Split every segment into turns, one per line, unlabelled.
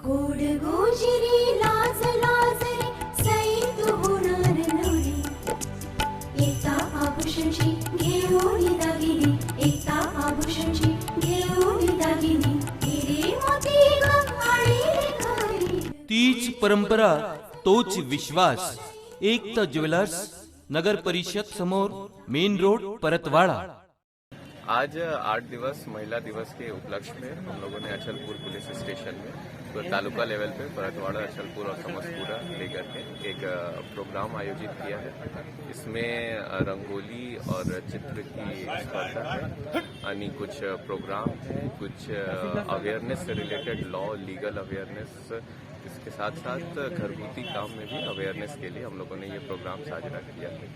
गोड गोजिरी लाज लाजरी सैत होणार नवरी. एका आभूषणची घेऊन दागिनी एका आभूषणची घेऊन दागिनी. हिरे मोती ग आणि रेखारी
तीच परंपरा तोच विश्वास. एकता ज्वेलर्स नगर परिषद समोर मेन रोड परतवाड़ा.
आज आठ दिवस महिला दिवस के उपलक्ष्य में हम लोगों ने अचलपुर पुलिस स्टेशन में तो तालुका लेवल पे परतवाड़ा अचलपुर और समस्तपुरा लेकर के एक प्रोग्राम आयोजित किया है। इसमें रंगोली और चित्र की स्पर्धा है, यानी कुछ प्रोग्राम है, कुछ अवेयरनेस से रिलेटेड लॉ लीगल अवेयरनेस इसके साथ साथ घरगुती काम में भी अवेयरनेस के लिए हम लोगों ने ये प्रोग्राम साझा किया है।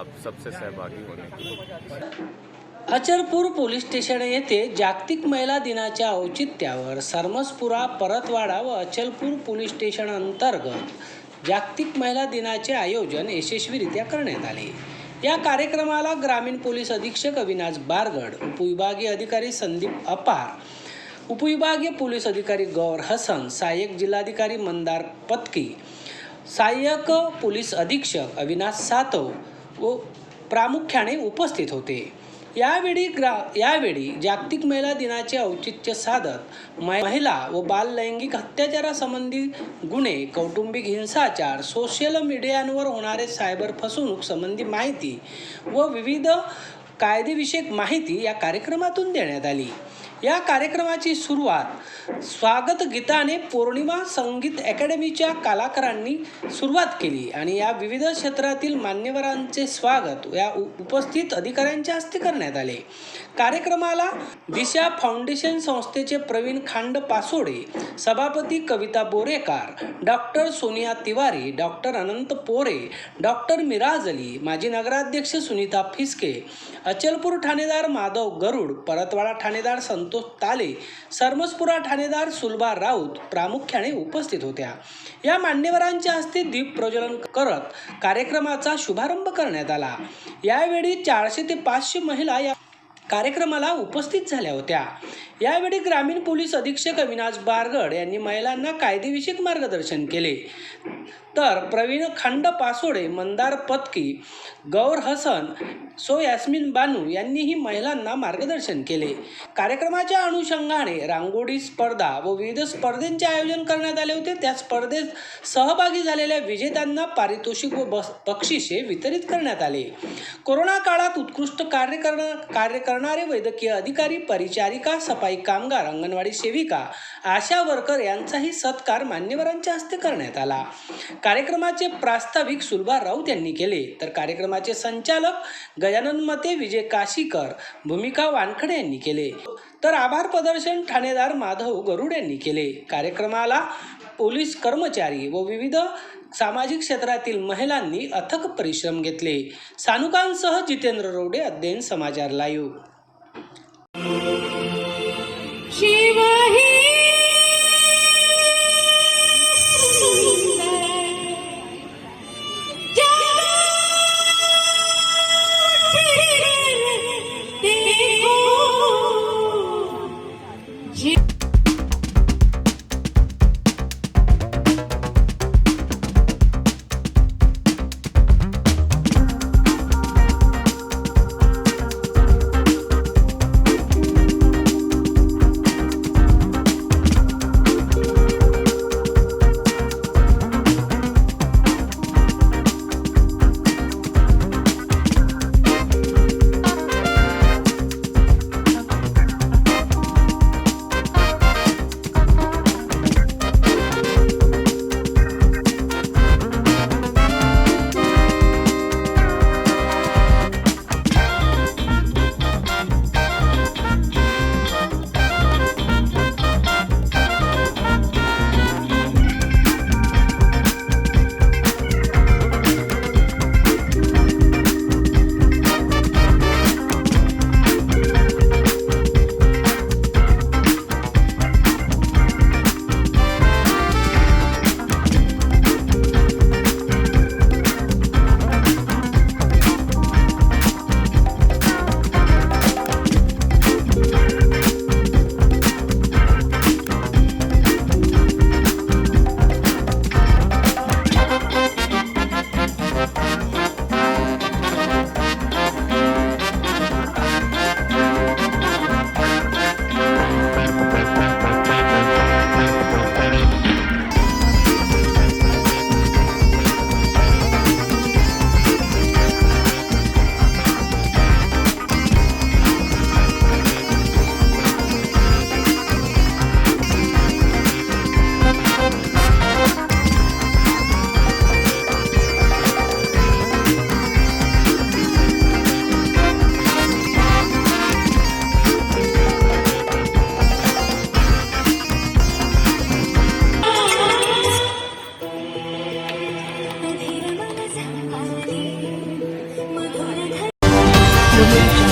आप सबसे सहभागी होने के अचरपूर
अचलपूर पोलीस स्टेशन येथे जागतिक महिला दिनाच्या औचित्यावर सरमसपुरा परतवाडा व अचलपूर पोलीस स्टेशन अंतर्गत जागतिक महिला दिनाचे आयोजन यशस्वीरित्या करण्यात आले. या कार्यक्रमाला ग्रामीण पोलीस अधीक्षक अविनाश बारगड उपविभागीय अधिकारी संदीप अपार उपविभागीय पोलीस अधिकारी गौर हसन सहाय्यक जिल्हाधिकारी मंदार पत्की सहाय्यक पोलीस अधीक्षक अविनाश सातव व प्रामुख्याने उपस्थित होते. यावेळी ग्रा यावेळी जागतिक महिला दिनाचे औचित्य साधत महिला व बाल लैंगिक अत्याचारासंबंधी गुन्हे कौटुंबिक हिंसाचार सोशल मीडियांवर होणारे सायबर फसवणूक संबंधी माहिती व विविध कायदेविषयक माहिती या कार्यक्रमातून देण्यात आली. या कार्यक्रमाची सुरुवात स्वागत गीताने पौर्णिमा संगीत अकॅडमीच्या कलाकारांनी सुरुवात केली आणि या विविध क्षेत्रातील मान्यवरांचे स्वागत या उपस्थित अधिकाऱ्यांच्या हस्ते करण्यात आले. कार्यक्रमाला दिशा फाउंडेशन संस्थेचे प्रवीण खांड पासोडे सभापती Kavita Borekar doctor Sonia Tiwari doctor Anant Pore doctor Miraj Ali माजी नगराध्यक्ष सुनीता फिसके अचलपूर ठाणेदार माधव गरुड परतवाडा ठाणेदार संतोष ताले सरमसपुरा ठाणेदार सुलभा राऊत प्रामुख्याने उपस्थित होत्या. या मान्यवरांच्या हस्ते दीप प्रज्वलन करत कार्यक्रमाचा शुभारंभ करण्यात आला. यावेळी चारशे ते पाचशे महिला या कार्यक्रमाला उपस्थित झाल्या होत्या. यावेळी ग्रामीण पोलीस अधीक्षक अविनाश बारगड यांनी महिलांना कायदेविषयक मार्गदर्शन केले. तर प्रवीण खंड पासोडे मंदार पत्की गौर हसन सो यास्मिन बानू यांनीही महिलांना मार्गदर्शन केले. कार्यक्रमाच्या अनुषंगाने रांगोळी स्पर्धा व विविध स्पर्धेंचे आयोजन करण्यात आले होते. त्या स्पर्धेत सहभागी झालेल्या विजेत्यांना पारितोषिक व बस बक्षिसे वितरित करण्यात आले. कोरोना काळात उत्कृष्ट कार्य करणं कार्य करणारे वैद्यकीय अधिकारी परिचारिका सफाई कामगार अंगणवाडी सेविका आशा वर्कर यांचाही सत्कार मान्यवरांच्या हस्ते करण्यात आला. कार्यक्रमाचे प्रास्ताविक सुलभा राऊत यांनी केले. तर कार्यक्रमाचे संचालक गजानन मते विजय काशीकर भूमिका वानखडे यांनी केले. तर आभार प्रदर्शन ठाणेदार माधव गरुड यांनी केले. कार्यक्रमाला पोलीस कर्मचारी व विविध सामाजिक क्षेत्रातील महिलांनी अथक परिश्रम घेतले. सानुकांसह जितेंद्र रोडे अध्ययन समाचार लाईव्ह.
You.